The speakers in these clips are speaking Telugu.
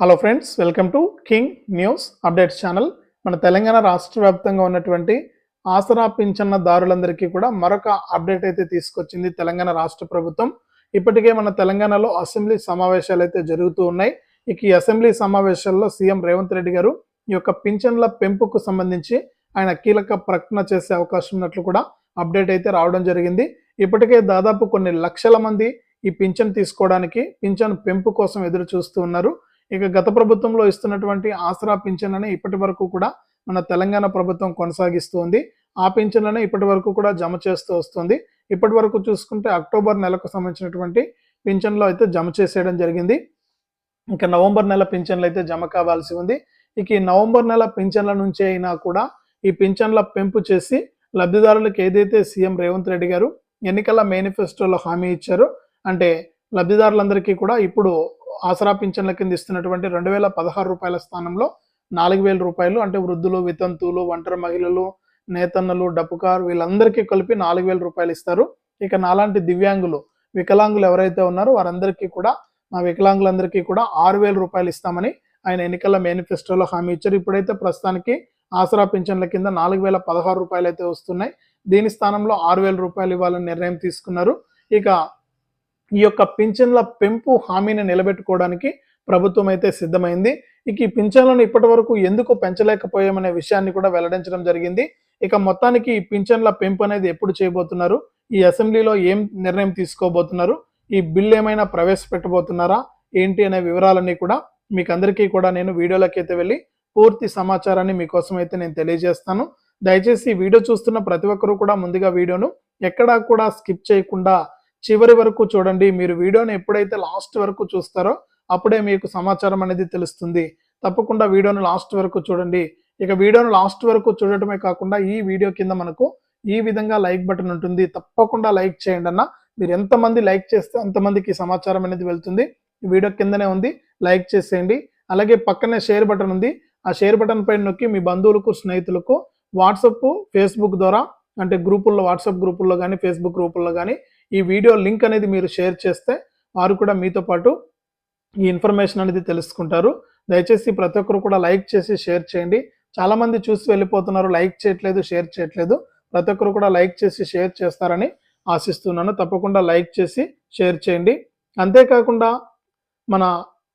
Hello friends welcome to king news updates channel మన తెలంగాణ రాష్ట్ర వ్యాప్తంగా ఉన్నటువంటి ఆసరా పింఛన్న దారులందరికీ కూడా మరొక అప్డేట్ అయితే తీసుకొచ్చింది తెలంగాణ రాష్ట్ర ప్రభుత్వం. ఇప్పటికే మన తెలంగాణలో అసెంబ్లీ సమావేశాలు అయితే జరుగుతూ ఉన్నాయి. ఇక ఈ అసెంబ్లీ సమావేశాల్లో సీఎం రేవంత్ రెడ్డి గారు ఈ యొక్క పింఛన్ల పెంపుకు సంబంధించి ఆయన కీలక ప్రకటన చేసే అవకాశం ఉన్నట్లు కూడా అప్డేట్ అయితే రావడం జరిగింది. ఇప్పటికే దాదాపు కొన్ని లక్షల మంది ఈ పింఛన్ తీసుకోవడానికి పింఛన్ పెంపు కోసం ఎదురు చూస్తూ ఉన్నారు. ఇక గత ప్రభుత్వంలో ఇస్తున్నటువంటి ఆసరా పింఛన్లని ఇప్పటి వరకు కూడా మన తెలంగాణ ప్రభుత్వం కొనసాగిస్తుంది. ఆ పింఛన్లను ఇప్పటి వరకు కూడా జమ చేస్తూ వస్తుంది. ఇప్పటి వరకు చూసుకుంటే అక్టోబర్ నెలకు సంబంధించినటువంటి పింఛన్లు అయితే జమ చేసేయడం జరిగింది. ఇక నవంబర్ నెల పింఛన్లు అయితే జమ కావాల్సి ఉంది. ఇక ఈ నవంబర్ నెల పింఛన్ల నుంచి అయినా కూడా ఈ పింఛన్ల పెంపు చేసి లబ్ధిదారులకు ఏదైతే సీఎం రేవంత్ రెడ్డి గారు ఎన్నికల మేనిఫెస్టోలో హామీ ఇచ్చారో అంటే లబ్ధిదారులందరికీ కూడా ఇప్పుడు ఆసరా పింఛన్ల కింద ఇస్తున్నటువంటి రెండు వేల పదహారు రూపాయల స్థానంలో నాలుగు వేల రూపాయలు అంటే వృద్ధులు వితంతువులు ఒంటరి మహిళలు నేతన్నలు డప్పుకారు వీళ్ళందరికీ కలిపి నాలుగు వేల రూపాయలు ఇస్తారు. ఇక నాలాంటి దివ్యాంగులు వికలాంగులు ఎవరైతే ఉన్నారో వారందరికీ కూడా మా వికలాంగులందరికీ కూడా ఆరు వేల రూపాయలు ఇస్తామని ఆయన ఎన్నికల మేనిఫెస్టోలో హామీ ఇచ్చారు. ఇప్పుడైతే ప్రస్తుతానికి ఆసరా పింఛన్ల కింద నాలుగు వేల పదహారు రూపాయలు అయితే వస్తున్నాయి. దీని స్థానంలో ఆరు వేల రూపాయలు ఇవ్వాలని నిర్ణయం తీసుకున్నారు. ఇక ఈ యొక్క పింఛన్ల పెంపు హామీని నిలబెట్టుకోవడానికి ప్రభుత్వం అయితే సిద్ధమైంది. ఇక ఈ పింఛన్లను ఇప్పటి వరకు ఎందుకు పెంచలేకపోయామనే విషయాన్ని కూడా వెల్లడించడం జరిగింది. ఇక మొత్తానికి ఈ పింఛన్ల పెంపు అనేది ఎప్పుడు చేయబోతున్నారు? ఈ అసెంబ్లీలో ఏం నిర్ణయం తీసుకోబోతున్నారు? ఈ బిల్ ఏమైనా ప్రవేశపెట్టబోతున్నారా? ఏంటి అనే వివరాలన్నీ కూడా మీకు అందరికీ కూడా నేను వీడియోలోకి అయితే వెళ్ళి పూర్తి సమాచారాన్ని మీకోసం అయితే నేను తెలియజేస్తాను. దయచేసి వీడియో చూస్తున్న ప్రతి ఒక్కరూ కూడా ముందుగా వీడియోను ఎక్కడా కూడా స్కిప్ చేయకుండా చివరి వరకు చూడండి మీరు వీడియోని ఎప్పుడైతే లాస్ట్ వరకు చూస్తారో అప్పుడే మీకు సమాచారం అనేది తెలుస్తుంది. తప్పకుండా వీడియోను లాస్ట్ వరకు చూడండి. ఇక వీడియోను లాస్ట్ వరకు చూడటమే కాకుండా ఈ వీడియో కింద మనకు ఈ విధంగా లైక్ బటన్ ఉంటుంది. తప్పకుండా లైక్ చేయండి అన్న. మీరు ఎంతమంది లైక్ చేస్తే అంతమందికి సమాచారం అనేది వెళ్తుంది. వీడియో కిందనే ఉంది. లైక్ చేసేయండి. అలాగే పక్కనే షేర్ బటన్ ఉంది. ఆ షేర్ బటన్ పైన నొక్కి మీ బంధువులకు స్నేహితులకు వాట్సప్ ఫేస్బుక్ ద్వారా అంటే గ్రూపుల్లో వాట్సాప్ గ్రూపుల్లో కానీ ఫేస్బుక్ గ్రూపుల్లో కానీ ఈ వీడియో లింక్ అనేది మీరు షేర్ చేస్తే వారు కూడా మీతో పాటు ఈ ఇన్ఫర్మేషన్ అనేది తెలుసుకుంటారు. దయచేసి ప్రతి ఒక్కరు కూడా లైక్ చేసి షేర్ చేయండి. చాలామంది చూసి వెళ్ళిపోతున్నారు లైక్ చేయట్లేదు షేర్ చేయట్లేదు. ప్రతి ఒక్కరు కూడా లైక్ చేసి షేర్ చేస్తారని ఆశిస్తున్నాను. తప్పకుండా లైక్ చేసి షేర్ చేయండి. అంతేకాకుండా మన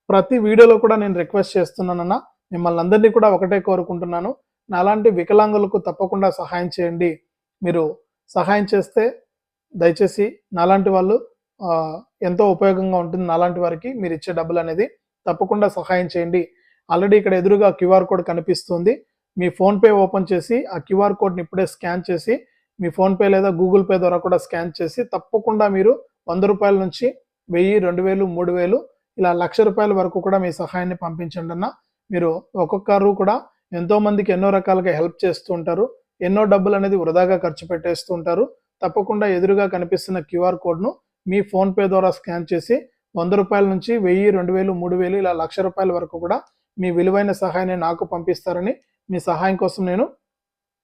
ప్రతి వీడియోలో కూడా నేను రిక్వెస్ట్ చేస్తున్నానన్న మిమ్మల్ని అందరినీ కూడా ఒకటే కోరుకుంటున్నాను. నాలాంటి వికలాంగులకు తప్పకుండా సహాయం చేయండి. మీరు సహాయం చేస్తే దయచేసి నాలాంటి వాళ్ళు ఎంతో ఉపయోగంగా ఉంటుంది నాలాంటి వారికి మీరు ఇచ్చే డబ్బులు అనేది తప్పకుండా సహాయం చేయండి. ఆల్రెడీ ఇక్కడ ఎదురుగా క్యూఆర్ కోడ్ కనిపిస్తుంది. మీ ఫోన్పే ఓపెన్ చేసి ఆ క్యూఆర్ కోడ్ని ఇప్పుడే స్కాన్ చేసి మీ ఫోన్పే లేదా గూగుల్ పే ద్వారా కూడా స్కాన్ చేసి తప్పకుండా మీరు వంద రూపాయల నుంచి వెయ్యి రెండు వేలు మూడు వేలు ఇలా లక్ష రూపాయల వరకు కూడా మీ సహాయాన్ని పంపించండి అన్న మీరు ఒక్కొక్కరు కూడా ఎంతో మందికి ఎన్నో రకాలుగా హెల్ప్ చేస్తూ ఉంటారు. ఎన్నో డబ్బులు అనేది వృధాగా ఖర్చు పెట్టేస్తూ ఉంటారు. తప్పకుండా ఎదురుగా కనిపిస్తున్న క్యూఆర్ కోడ్ను మీ ఫోన్పే ద్వారా స్కాన్ చేసి వంద రూపాయల నుంచి వెయ్యి రెండు వేలు మూడు వేలు ఇలా లక్ష రూపాయల వరకు కూడా మీ విలువైన సహాయాన్ని నాకు పంపిస్తారని మీ సహాయం కోసం నేను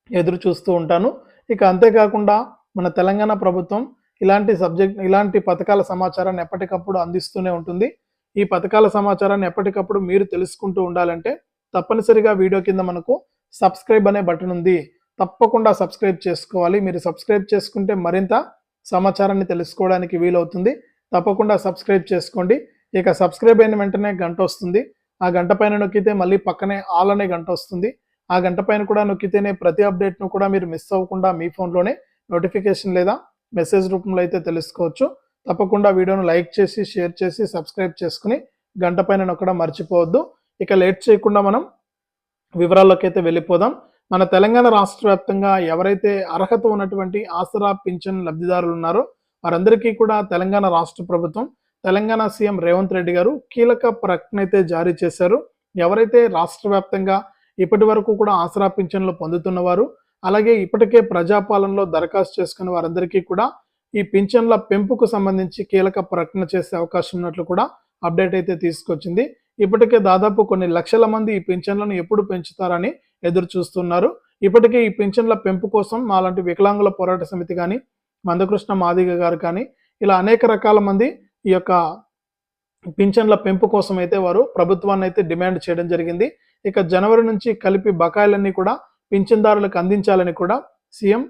ఎదురు చూస్తూ ఉంటాను. ఇక అంతేకాకుండా మన తెలంగాణ ప్రభుత్వం ఇలాంటి సబ్జెక్ట్ ఇలాంటి పథకాల సమాచారాన్ని ఎప్పటికప్పుడు అందిస్తూనే ఉంటుంది. ఈ పథకాల సమాచారాన్ని ఎప్పటికప్పుడు మీరు తెలుసుకుంటూ ఉండాలంటే తప్పనిసరిగా వీడియో కింద మనకు సబ్స్క్రైబ్ అనే బటన్ ఉంది. తప్పకుండా సబ్స్క్రైబ్ చేసుకోవాలి. మీరు సబ్స్క్రైబ్ చేసుకుంటే మరింత సమాచారాన్ని తెలుసుకోవడానికి వీలవుతుంది. తప్పకుండా సబ్స్క్రైబ్ చేసుకోండి. ఇక సబ్స్క్రైబ్ అయిన వెంటనే గంట వస్తుంది. ఆ గంట పైన నొక్కితే మళ్ళీ పక్కనే ఆల్ అనే గంట వస్తుంది. ఆ గంట పైన కూడా నొక్కితేనే ప్రతి అప్డేట్ను కూడా మీరు మిస్ అవ్వకుండా మీ ఫోన్లోనే నోటిఫికేషన్ లేదా మెసేజ్ రూపంలో అయితే తెలుసుకోవచ్చు. తప్పకుండా వీడియోను లైక్ చేసి షేర్ చేసి సబ్స్క్రైబ్ చేసుకుని గంట పైన నొక్కడం మర్చిపోవద్దు. ఇక లేట్ చేయకుండా మనం వివరాల్లోకి అయితే వెళ్ళిపోదాం. మన తెలంగాణ రాష్ట్ర వ్యాప్తంగా ఎవరైతే అర్హత ఉన్నటువంటి ఆసరా పింఛన్ లబ్ధిదారులు ఉన్నారో వారందరికీ కూడా తెలంగాణ రాష్ట్ర ప్రభుత్వం తెలంగాణ సీఎం రేవంత్ రెడ్డి గారు కీలక ప్రకటన అయితే జారీ చేశారు. ఎవరైతే రాష్ట్ర వ్యాప్తంగా ఇప్పటి వరకు కూడా ఆసరా పింఛన్లు పొందుతున్నవారు అలాగే ఇప్పటికే ప్రజాపాలనలో దరఖాస్తు చేసుకున్న వారందరికీ కూడా ఈ పింఛన్ల పెంపుకు సంబంధించి కీలక ప్రకటన చేసే అవకాశం ఉన్నట్లు కూడా అప్డేట్ అయితే తీసుకొచ్చింది. ఇప్పటికే దాదాపు కొన్ని లక్షల మంది ఈ పింఛన్లను ఎప్పుడు పెంచుతారని ఎదురు చూస్తున్నారు. ఇప్పటికే ఈ పింఛన్ల పెంపు కోసం మాలాంటి వికలాంగుల పోరాట సమితి కానీ మందకృష్ణ మాదిగ గారు కానీ ఇలా అనేక రకాల మంది ఈ యొక్క పింఛన్ల పెంపు కోసం అయితే వారు ప్రభుత్వాన్ని అయితే డిమాండ్ చేయడం జరిగింది. ఇక జనవరి నుంచి కలిపి బకాయిలన్నీ కూడా పింఛన్దారులకు అందించాలని కూడా సీఎం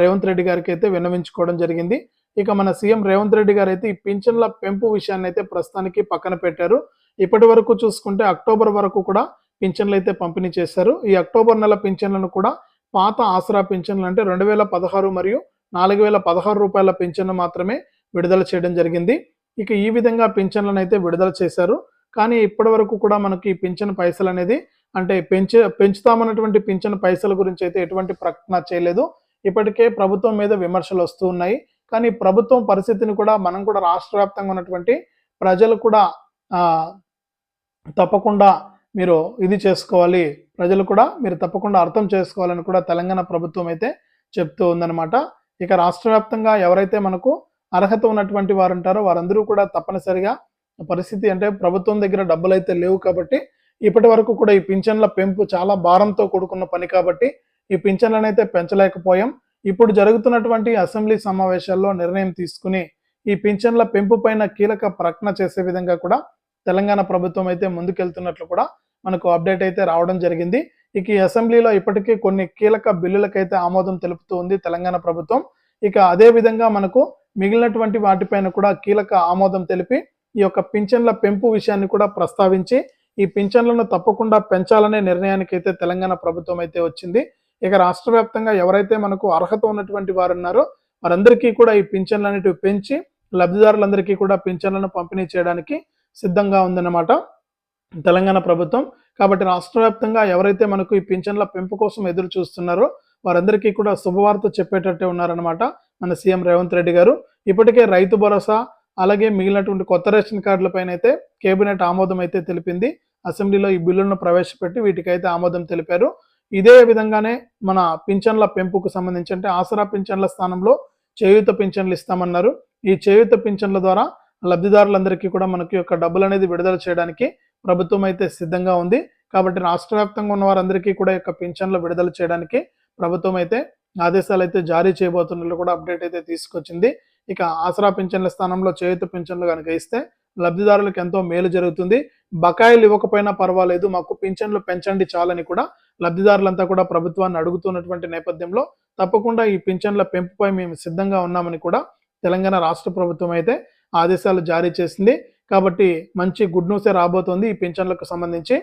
రేవంత్ రెడ్డి గారికి అయితే విన్నవించుకోవడం జరిగింది. ఇక మన సీఎం రేవంత్ రెడ్డి గారు అయితే ఈ పింఛన్ల పెంపు విషయాన్ని అయితే ప్రస్తుతానికి పక్కన పెట్టారు. ఇప్పటి వరకు చూసుకుంటే అక్టోబర్ వరకు కూడా పింఛన్లు అయితే పంపిణీ చేశారు. ఈ అక్టోబర్ నెల పింఛన్లను కూడా పాత ఆసరా పింఛన్లు అంటే రెండు వేల పదహారు మరియు నాలుగు వేల పదహారు రూపాయల పింఛన్లు మాత్రమే విడుదల చేయడం జరిగింది. ఇక ఈ విధంగా పింఛన్లను అయితే విడుదల చేశారు. కానీ ఇప్పటి వరకు కూడా మనకి ఈ పింఛన్ పైసలు అనేది అంటే పెంచే పెంచుతామన్నటువంటి పింఛన్ పైసల గురించి అయితే ఎటువంటి ప్రకటన చేయలేదు. ఇప్పటికే ప్రభుత్వం మీద విమర్శలు వస్తూ ఉన్నాయి. కానీ ప్రభుత్వం పరిస్థితిని కూడా మనం కూడా రాష్ట్ర వ్యాప్తంగా ఉన్నటువంటి ప్రజలు కూడా తప్పకుండా మీరు ఇది చేసుకోవాలి. ప్రజలు కూడా మీరు తప్పకుండా అర్థం చేసుకోవాలని కూడా తెలంగాణ ప్రభుత్వం అయితే చెప్తూ ఉందన్నమాట. ఇక రాష్ట్ర వ్యాప్తంగా ఎవరైతే మనకు అర్హత ఉన్నటువంటి వారు ఉంటారో వారందరూ కూడా తప్పనిసరిగా పరిస్థితి అంటే ప్రభుత్వం దగ్గర డబ్బులు అయితే లేవు కాబట్టి ఇప్పటి వరకు కూడా ఈ పింఛన్ల పెంపు చాలా భారంతో కూడుకున్న పని కాబట్టి ఈ పింఛన్లను అయితే పెంచలేకపోయాం. ఇప్పుడు జరుగుతున్నటువంటి అసెంబ్లీ సమావేశాల్లో నిర్ణయం తీసుకుని ఈ పింఛన్ల పెంపు పైన కీలక ప్రకటన చేసే విధంగా కూడా తెలంగాణ ప్రభుత్వం అయితే ముందుకెళ్తున్నట్లు కూడా మనకు అప్డేట్ అయితే రావడం జరిగింది. ఇక ఈ అసెంబ్లీలో ఇప్పటికే కొన్ని కీలక బిల్లులకైతే ఆమోదం తెలుపుతూ ఉంది తెలంగాణ ప్రభుత్వం. ఇక అదే విధంగా మనకు మిగిలినటువంటి వాటిపైన కూడా కీలక ఆమోదం తెలిపి ఈ యొక్క పింఛన్ల పెంపు విషయాన్ని కూడా ప్రస్తావించి ఈ పింఛన్లను తప్పకుండా పెంచాలనే నిర్ణయానికి అయితే తెలంగాణ ప్రభుత్వం అయితే వచ్చింది. ఇక రాష్ట్ర వ్యాప్తంగా ఎవరైతే మనకు అర్హత ఉన్నటువంటి వారు ఉన్నారో వారందరికీ కూడా ఈ పింఛన్లు అనేటివి పెంచి లబ్ధిదారులందరికీ కూడా పింఛన్లను పంపిణీ చేయడానికి సిద్ధంగా ఉందన్నమాట తెలంగాణ ప్రభుత్వం. కాబట్టి రాష్ట్ర వ్యాప్తంగా ఎవరైతే మనకు ఈ పింఛన్ల పెంపు కోసం ఎదురు చూస్తున్నారో వారందరికీ కూడా శుభవార్త చెప్పేటట్టే ఉన్నారనమాట మన సీఎం రేవంత్ రెడ్డి గారు. ఇప్పటికే రైతు భరోసా అలాగే మిగిలినటువంటి కొత్త రేషన్ కార్డుల పైన అయితే కేబినెట్ ఆమోదం అయితే తెలిపింది. అసెంబ్లీలో ఈ బిల్లులను ప్రవేశపెట్టి వీటికైతే ఆమోదం తెలిపారు. ఇదే విధంగానే మన పింఛన్ల పెంపుకు సంబంధించి అంటే ఆసరా పింఛన్ల స్థానంలో చేయూత పింఛన్లు ఇస్తామన్నారు. ఈ చేయూత పింఛన్ల ద్వారా లబ్ధిదారులందరికీ కూడా మనకి యొక్క డబ్బులు అనేది విడుదల చేయడానికి ప్రభుత్వం అయితే సిద్ధంగా ఉంది. కాబట్టి రాష్ట్ర వ్యాప్తంగా ఉన్న వారందరికీ కూడా యొక్క పింఛన్లు విడుదల చేయడానికి ప్రభుత్వం అయితే ఆదేశాలు అయితే జారీ చేయబోతున్నట్లు కూడా అప్డేట్ అయితే తీసుకొచ్చింది. ఇక ఆసరా పింఛన్ల స్థానంలో చేయూత పింఛన్లు కనుక ఇస్తే లబ్ధిదారులకు ఎంతో మేలు జరుగుతుంది. బకాయిలు ఇవ్వకపోయినా పర్వాలేదు మాకు పింఛన్లు పెంచండి చాలని కూడా లబ్ధిదారులంతా కూడా ప్రభుత్వాన్ని అడుగుతున్నటువంటి నేపథ్యంలో తప్పకుండా ఈ పింఛన్ల పెంపుపై మేము సిద్ధంగా ఉన్నామని కూడా తెలంగాణ రాష్ట్ర ప్రభుత్వం అయితే ఆదేశాలు జారీ చేసింది. కాబట్టి మంచి గుడ్ న్యూసే రాబోతోంది ఈ పింఛన్లకు సంబంధించి.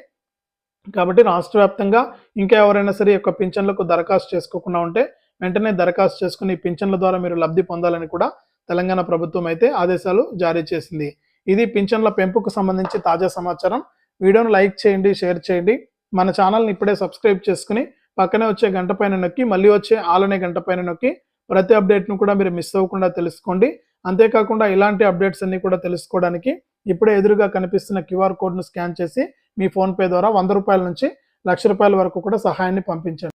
కాబట్టి రాష్ట్ర వ్యాప్తంగా ఇంకా ఎవరైనా సరే యొక్క పింఛన్లకు దరఖాస్తు చేసుకోకుండా ఉంటే వెంటనే దరఖాస్తు చేసుకుని ఈ పింఛన్ల ద్వారా మీరు లబ్ధి పొందాలని కూడా తెలంగాణ ప్రభుత్వం అయితే ఆదేశాలు జారీ చేసింది. ఇది పింఛన్ల పెంపుకు సంబంధించి తాజా సమాచారం. వీడియోను లైక్ చేయండి షేర్ చేయండి. మన ఛానల్ని ఇప్పుడే సబ్స్క్రైబ్ చేసుకుని పక్కనే వచ్చే గంట పైన నొక్కి మళ్ళీ వచ్చే ఆలనే గంట పైన నొక్కి ప్రతి అప్డేట్ను కూడా మీరు మిస్ అవ్వకుండా తెలుసుకోండి. అంతేకాకుండా ఇలాంటి అప్డేట్స్ అన్ని కూడా తెలుసుకోవడానికి ఇప్పుడే ఎదురుగా కనిపిస్తున్న క్యూఆర్ కోడ్ను స్కాన్ చేసి మీ ఫోన్పే ద్వారా వంద రూపాయల నుంచి లక్ష రూపాయల వరకు కూడా సహాయాన్ని పంపించండి.